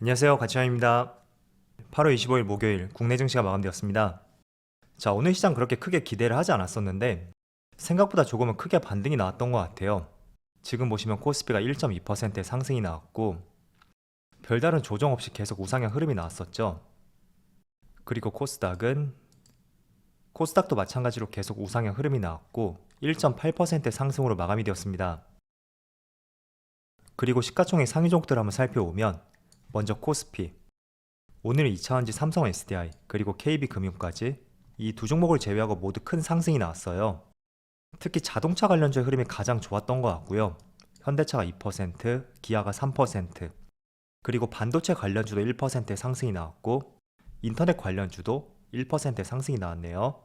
안녕하세요. 가치환입니다. 8월 25일 목요일 국내 증시가 마감되었습니다. 자, 오늘 시장 그렇게 크게 기대를 하지 않았었는데 생각보다 조금은 크게 반등이 나왔던 것 같아요. 지금 보시면 코스피가 1.2%의 상승이 나왔고 별다른 조정 없이 계속 우상향 흐름이 나왔었죠. 그리고 코스닥은 코스닥도 마찬가지로 계속 우상향 흐름이 나왔고 1.8%의 상승으로 마감이 되었습니다. 그리고 시가총액 상위 종목들 한번 살펴보면 먼저 코스피 오늘 2차원지 삼성 SDI 그리고 KB금융까지 이 두 종목을 제외하고 모두 큰 상승이 나왔어요. 특히 자동차 관련주의 흐름이 가장 좋았던 것 같고요. 현대차가 2%, 기아가 3%, 그리고 반도체 관련주도 1%의 상승이 나왔고 인터넷 관련주도 1%의 상승이 나왔네요.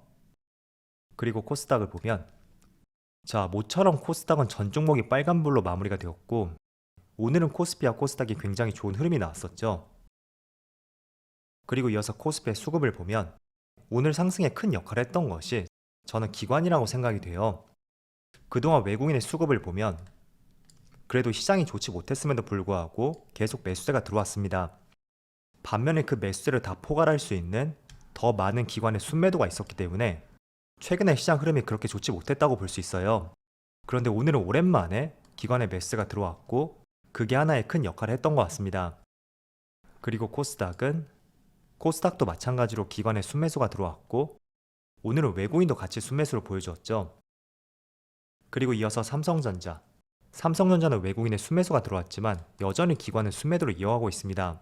그리고 코스닥을 보면 자, 모처럼 코스닥은 전 종목이 빨간불로 마무리가 되었고 오늘은 코스피와 코스닥이 굉장히 좋은 흐름이 나왔었죠. 그리고 이어서 코스피의 수급을 보면 오늘 상승에 큰 역할을 했던 것이 저는 기관이라고 생각이 돼요. 그동안 외국인의 수급을 보면 그래도 시장이 좋지 못했음에도 불구하고 계속 매수세가 들어왔습니다. 반면에 그 매수세를 다 포괄할 수 있는 더 많은 기관의 순매도가 있었기 때문에 최근에 시장 흐름이 그렇게 좋지 못했다고 볼 수 있어요. 그런데 오늘은 오랜만에 기관의 매수세가 들어왔고 그게 하나의 큰 역할을 했던 것 같습니다. 그리고 코스닥은 코스닥도 마찬가지로 기관의 순매수가 들어왔고 오늘은 외국인도 같이 순매수를 보여주었죠. 그리고 이어서 삼성전자. 삼성전자는 외국인의 순매수가 들어왔지만 여전히 기관은 순매도를 이어가고 있습니다.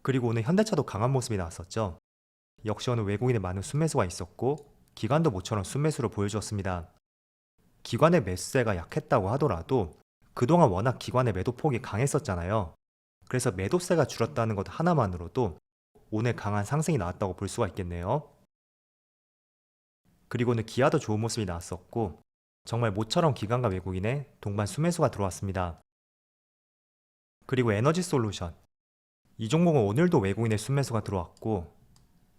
그리고 오늘 현대차도 강한 모습이 나왔었죠. 역시 오늘 외국인의 많은 순매수가 있었고 기관도 모처럼 순매수를 보여주었습니다. 기관의 매수세가 약했다고 하더라도 그동안 워낙 기관의 매도폭이 강했었잖아요. 그래서 매도세가 줄었다는 것 하나만으로도 오늘 강한 상승이 나왔다고 볼 수가 있겠네요. 그리고는 기아도 좋은 모습이 나왔었고 정말 모처럼 기관과 외국인의 동반 수매수가 들어왔습니다. 그리고 에너지 솔루션 이 종목은 오늘도 외국인의 순매수가 들어왔고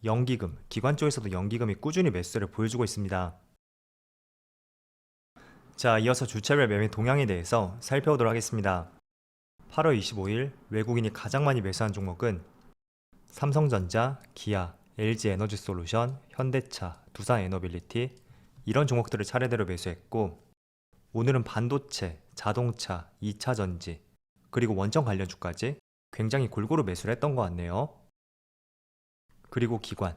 연기금, 기관 쪽에서도 연기금이 꾸준히 매수세를 보여주고 있습니다. 자, 이어서 주차별 매매 동향에 대해서 살펴보도록 하겠습니다. 8월 25일 외국인이 가장 많이 매수한 종목은 삼성전자, 기아, LG에너지 솔루션, 현대차, 두산 에너빌리티 이런 종목들을 차례대로 매수했고 오늘은 반도체, 자동차, 2차 전지 그리고 원전 관련 주까지 굉장히 골고루 매수를 했던 것 같네요. 그리고 기관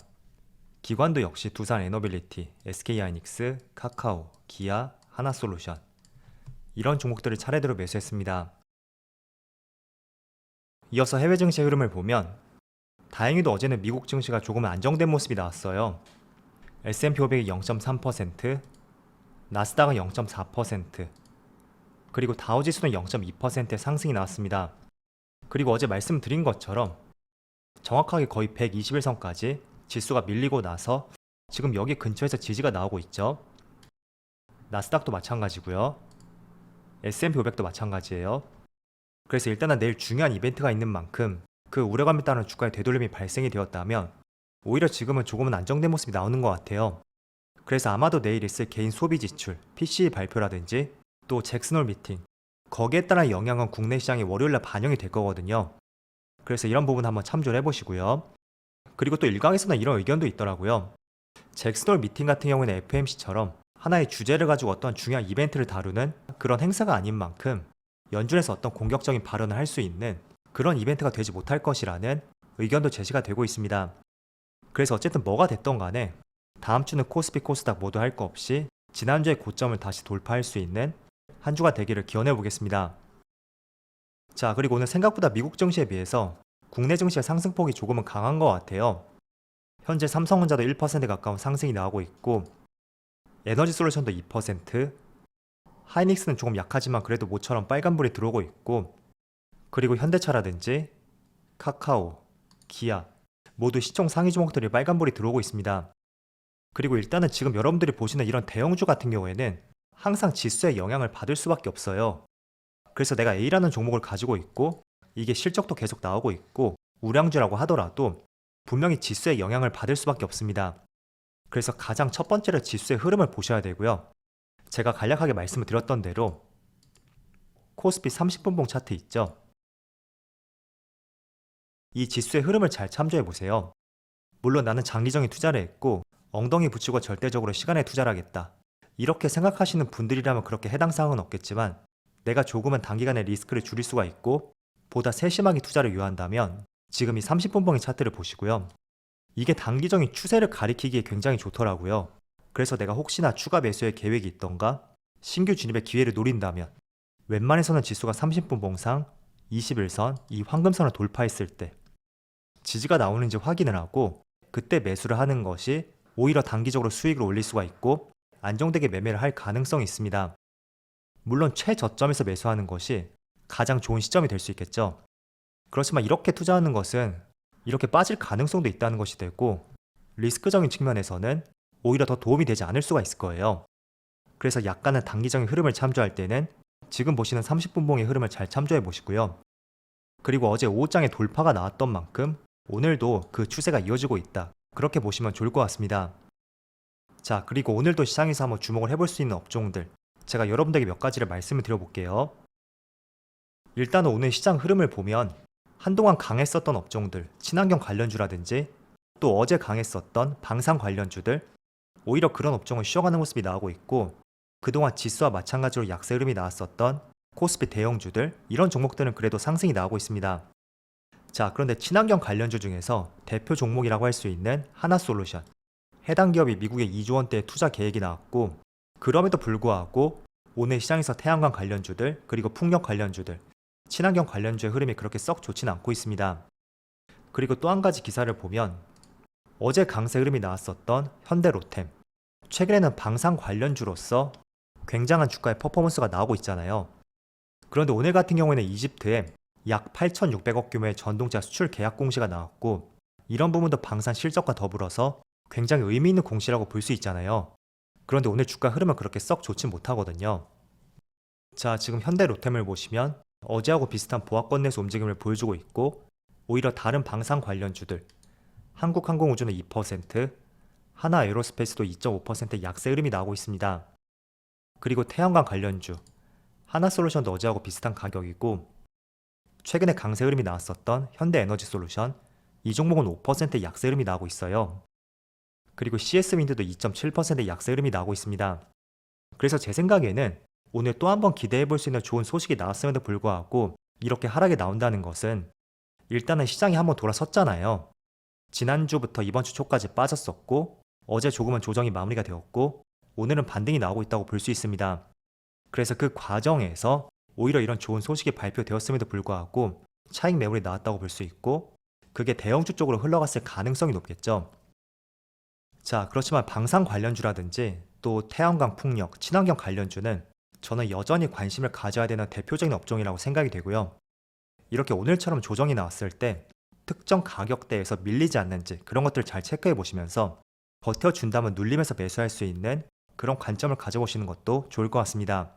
기관도 역시 두산 에너빌리티, SK하이닉스, 카카오, 기아, 하나솔루션 이런 종목들을 차례대로 매수했습니다. 이어서 해외 증시 흐름을 보면 다행히도 어제는 미국 증시가 조금은 안정된 모습이 나왔어요. S&P 500이 0.3%, 나스닥은 0.4%, 그리고 다우지수는 0.2%의 상승이 나왔습니다. 그리고 어제 말씀드린 것처럼 정확하게 거의 121선까지 지수가 밀리고 나서 지금 여기 근처에서 지지가 나오고 있죠. 나스닥도 마찬가지고요. S&P 500도 마찬가지예요. 그래서 일단은 내일 중요한 이벤트가 있는 만큼 그 우려감에 따른 주가의 되돌림이 발생이 되었다면 오히려 지금은 조금은 안정된 모습이 나오는 것 같아요. 그래서 아마도 내일 있을 개인 소비 지출, PC 발표라든지 또 잭슨홀 미팅 거기에 따른 영향은 국내 시장이 월요일날 반영이 될 거거든요. 그래서 이런 부분 한번 참조를 해보시고요. 그리고 또 일각에서는 이런 의견도 있더라고요. 잭슨홀 미팅 같은 경우는 FMC처럼 하나의 주제를 가지고 어떤 중요한 이벤트를 다루는 그런 행사가 아닌 만큼 연준에서 어떤 공격적인 발언을 할 수 있는 그런 이벤트가 되지 못할 것이라는 의견도 제시가 되고 있습니다. 그래서 어쨌든 뭐가 됐던 간에 다음 주는 코스피 코스닥 모두 할 거 없이 지난주의 고점을 다시 돌파할 수 있는 한 주가 되기를 기원해 보겠습니다. 자, 그리고 오늘 생각보다 미국 증시에 비해서 국내 증시의 상승폭이 조금은 강한 것 같아요. 현재 삼성전자도 1% 가까운 상승이 나오고 있고 에너지 솔루션도 2%, 하이닉스는 조금 약하지만 그래도 모처럼 빨간불이 들어오고 있고 그리고 현대차라든지 카카오, 기아 모두 시총 상위 종목들이 빨간불이 들어오고 있습니다. 그리고 일단은 지금 여러분들이 보시는 이런 대형주 같은 경우에는 항상 지수의 영향을 받을 수밖에 없어요. 그래서 내가 A라는 종목을 가지고 있고 이게 실적도 계속 나오고 있고 우량주라고 하더라도 분명히 지수의 영향을 받을 수밖에 없습니다. 그래서 가장 첫 번째로 지수의 흐름을 보셔야 되고요. 제가 간략하게 말씀을 드렸던 대로 코스피 30분봉 차트 있죠? 이 지수의 흐름을 잘 참조해 보세요. 물론 나는 장기적인 투자를 했고 엉덩이 붙이고 절대적으로 시간에 투자를 하겠다. 이렇게 생각하시는 분들이라면 그렇게 해당 사항은 없겠지만 내가 조금은 단기간에 리스크를 줄일 수가 있고 보다 세심하게 투자를 유한다면 지금 이 30분 봉의 차트를 보시고요. 이게 단기적인 추세를 가리키기에 굉장히 좋더라고요. 그래서 내가 혹시나 추가 매수의 계획이 있던가 신규 진입의 기회를 노린다면 웬만해서는 지수가 30분 봉상 21선 이 황금선을 돌파했을 때 지지가 나오는지 확인을 하고 그때 매수를 하는 것이 오히려 단기적으로 수익을 올릴 수가 있고 안정되게 매매를 할 가능성이 있습니다. 물론 최저점에서 매수하는 것이 가장 좋은 시점이 될 수 있겠죠. 그렇지만 이렇게 투자하는 것은 이렇게 빠질 가능성도 있다는 것이 되고 리스크적인 측면에서는 오히려 더 도움이 되지 않을 수가 있을 거예요. 그래서 약간은 단기적인 흐름을 참조할 때는 지금 보시는 30분 봉의 흐름을 잘 참조해 보시고요. 그리고 어제 오후장에 돌파가 나왔던 만큼 오늘도 그 추세가 이어지고 있다. 그렇게 보시면 좋을 것 같습니다. 자, 그리고 오늘도 시장에서 한번 주목을 해볼 수 있는 업종들. 제가 여러분들에게 몇 가지를 말씀을 드려볼게요. 일단은 오늘 시장 흐름을 보면 한동안 강했었던 업종들, 친환경 관련주라든지 또 어제 강했었던 방산 관련주들, 오히려 그런 업종은 쉬어가는 모습이 나오고 있고 그동안 지수와 마찬가지로 약세 흐름이 나왔었던 코스피 대형주들, 이런 종목들은 그래도 상승이 나오고 있습니다. 자, 그런데 친환경 관련주 중에서 대표 종목이라고 할 수 있는 하나솔루션. 해당 기업이 미국에 2조 원대의 투자 계획이 나왔고, 그럼에도 불구하고 오늘 시장에서 태양광 관련주들, 그리고 풍력 관련주들, 친환경 관련주의 흐름이 그렇게 썩 좋지는 않고 있습니다. 그리고 또 한 가지 기사를 보면 어제 강세 흐름이 나왔었던 현대로템. 최근에는 방산 관련주로서 굉장한 주가의 퍼포먼스가 나오고 있잖아요. 그런데 오늘 같은 경우에는 이집트에 약 8,600억 규모의 전동차 수출 계약 공시가 나왔고 이런 부분도 방산 실적과 더불어서 굉장히 의미 있는 공시라고 볼 수 있잖아요. 그런데 오늘 주가 흐름은 그렇게 썩 좋지 못하거든요. 자, 지금 현대 로템을 보시면 어제하고 비슷한 보합권 내수 움직임을 보여주고 있고 오히려 다른 방산 관련주들 한국항공우주는 2%, 하나 에어로스페이스도 2.5% 약세 흐름이 나오고 있습니다. 그리고 태양광 관련주 하나솔루션도 어제하고 비슷한 가격이고 최근에 강세 흐름이 나왔었던 현대에너지솔루션 이 종목은 5% 약세 흐름이 나오고 있어요. 그리고 CS윈드도 2.7% 약세 흐름이 나오고 있습니다. 그래서 제 생각에는 오늘 또 한 번 기대해 볼 수 있는 좋은 소식이 나왔음에도 불구하고 이렇게 하락이 나온다는 것은 일단은 시장이 한번 돌아섰잖아요. 지난주부터 이번 주 초까지 빠졌었고 어제 조금은 조정이 마무리가 되었고 오늘은 반등이 나오고 있다고 볼 수 있습니다. 그래서 그 과정에서 오히려 이런 좋은 소식이 발표되었음에도 불구하고 차익 매물이 나왔다고 볼 수 있고 그게 대형주 쪽으로 흘러갔을 가능성이 높겠죠. 자, 그렇지만 방산 관련주라든지 또 태양광 풍력, 친환경 관련주는 저는 여전히 관심을 가져야 되는 대표적인 업종이라고 생각이 되고요. 이렇게 오늘처럼 조정이 나왔을 때 특정 가격대에서 밀리지 않는지 그런 것들을 잘 체크해 보시면서 버텨준다면 눌림에서 매수할 수 있는 그런 관점을 가져보시는 것도 좋을 것 같습니다.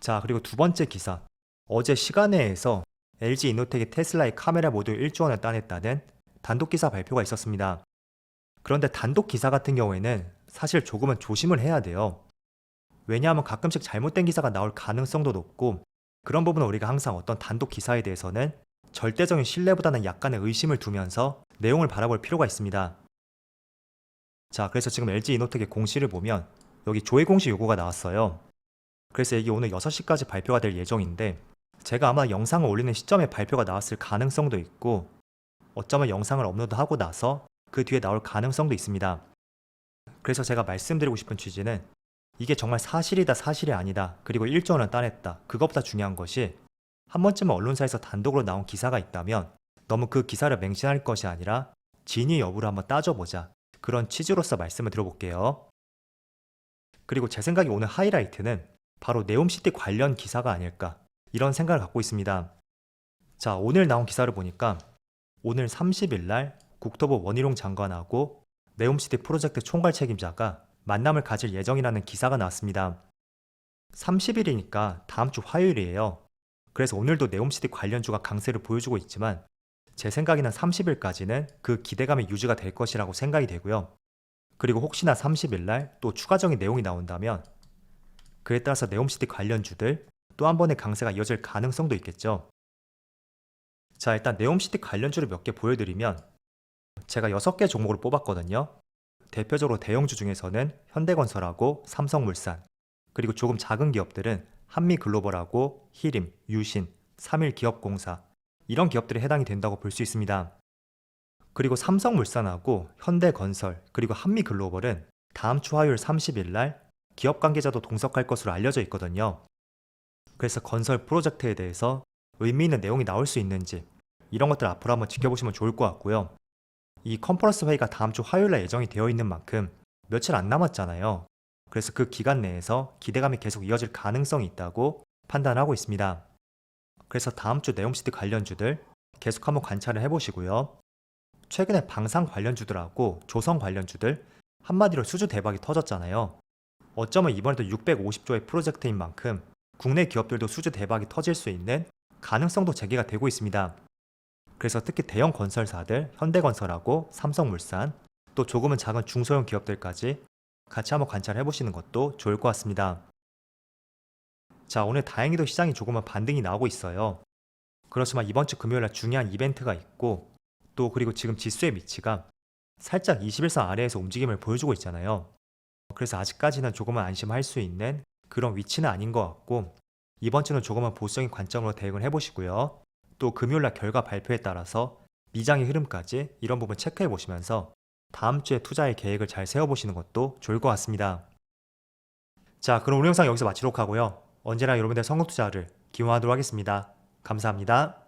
자, 그리고 두 번째 기사. 어제 시간회에서 LG 이노텍이 테슬라의 카메라 모듈 1조 원을 따냈다는 단독 기사 발표가 있었습니다. 그런데 단독 기사 같은 경우에는 사실 조금은 조심을 해야 돼요. 왜냐하면 가끔씩 잘못된 기사가 나올 가능성도 높고 그런 부분은 우리가 항상 어떤 단독 기사에 대해서는 절대적인 신뢰보다는 약간의 의심을 두면서 내용을 바라볼 필요가 있습니다. 자, 그래서 지금 LG 이노텍의 공시를 보면 여기 조회 공시 요구가 나왔어요. 그래서 이게 오늘 6시까지 발표가 될 예정인데 제가 아마 영상을 올리는 시점에 발표가 나왔을 가능성도 있고 어쩌면 영상을 업로드하고 나서 그 뒤에 나올 가능성도 있습니다. 그래서 제가 말씀드리고 싶은 취지는 이게 정말 사실이다 사실이 아니다 그리고 1조 원을 따냈다 그것보다 중요한 것이 한 번쯤은 언론사에서 단독으로 나온 기사가 있다면 너무 그 기사를 맹신할 것이 아니라 진위 여부를 한번 따져보자 그런 취지로서 말씀을 들어볼게요. 그리고 제 생각에 오늘 하이라이트는 바로 네옴시티 관련 기사가 아닐까 이런 생각을 갖고 있습니다. 자 오늘 나온 기사를 보니까 오늘 30일 날 국토부 원희룡 장관하고 네옴시티 프로젝트 총괄 책임자가 만남을 가질 예정이라는 기사가 나왔습니다. 30일이니까 다음 주 화요일이에요. 그래서 오늘도 네옴시티 관련주가 강세를 보여주고 있지만 제 생각에는 30일까지는 그 기대감이 유지가 될 것이라고 생각이 되고요. 그리고 혹시나 30일 날 또 추가적인 내용이 나온다면 그에 따라서 네옴시티 관련주들 또 한 번의 강세가 이어질 가능성도 있겠죠. 자, 일단 네옴시티 관련주를 몇 개 보여드리면 제가 6개 종목으로 뽑았거든요. 대표적으로 대형주 중에서는 현대건설하고 삼성물산, 그리고 조금 작은 기업들은 한미글로벌하고 히림, 유신, 삼일기업공사 이런 기업들이 해당이 된다고 볼 수 있습니다. 그리고 삼성물산하고 현대건설 그리고 한미글로벌은 다음 주 화요일 30일 날 기업 관계자도 동석할 것으로 알려져 있거든요. 그래서 건설 프로젝트에 대해서 의미 있는 내용이 나올 수 있는지 이런 것들 앞으로 한번 지켜보시면 좋을 것 같고요. 이 컨퍼런스 회의가 다음 주 화요일 날 예정이 되어 있는 만큼 며칠 안 남았잖아요. 그래서 그 기간 내에서 기대감이 계속 이어질 가능성이 있다고 판단하고 있습니다. 그래서 다음 주 네옴시티 관련주들 계속 한번 관찰을 해보시고요. 최근에 방산 관련주들하고 조선 관련주들 한마디로 수주 대박이 터졌잖아요. 어쩌면 이번에도 650조의 프로젝트인 만큼 국내 기업들도 수주 대박이 터질 수 있는 가능성도 제기가 되고 있습니다. 그래서 특히 대형 건설사들, 현대건설하고 삼성물산, 또 조금은 작은 중소형 기업들까지 같이 한번 관찰해 보시는 것도 좋을 것 같습니다. 자, 오늘 다행히도 시장이 조금은 반등이 나오고 있어요. 그렇지만 이번 주 금요일 날 중요한 이벤트가 있고, 또 그리고 지금 지수의 위치가 살짝 21선 아래에서 움직임을 보여주고 있잖아요. 그래서 아직까지는 조금은 안심할 수 있는 그런 위치는 아닌 것 같고, 이번 주는 조금은 보수적인 관점으로 대응을 해보시고요. 또 금요일날 결과 발표에 따라서 미장의 흐름까지 이런 부분 체크해 보시면서 다음 주에 투자의 계획을 잘 세워보시는 것도 좋을 것 같습니다. 자, 그럼 오늘 영상 여기서 마치도록 하고요. 언제나 여러분들의 성공 투자를 기원하도록 하겠습니다. 감사합니다.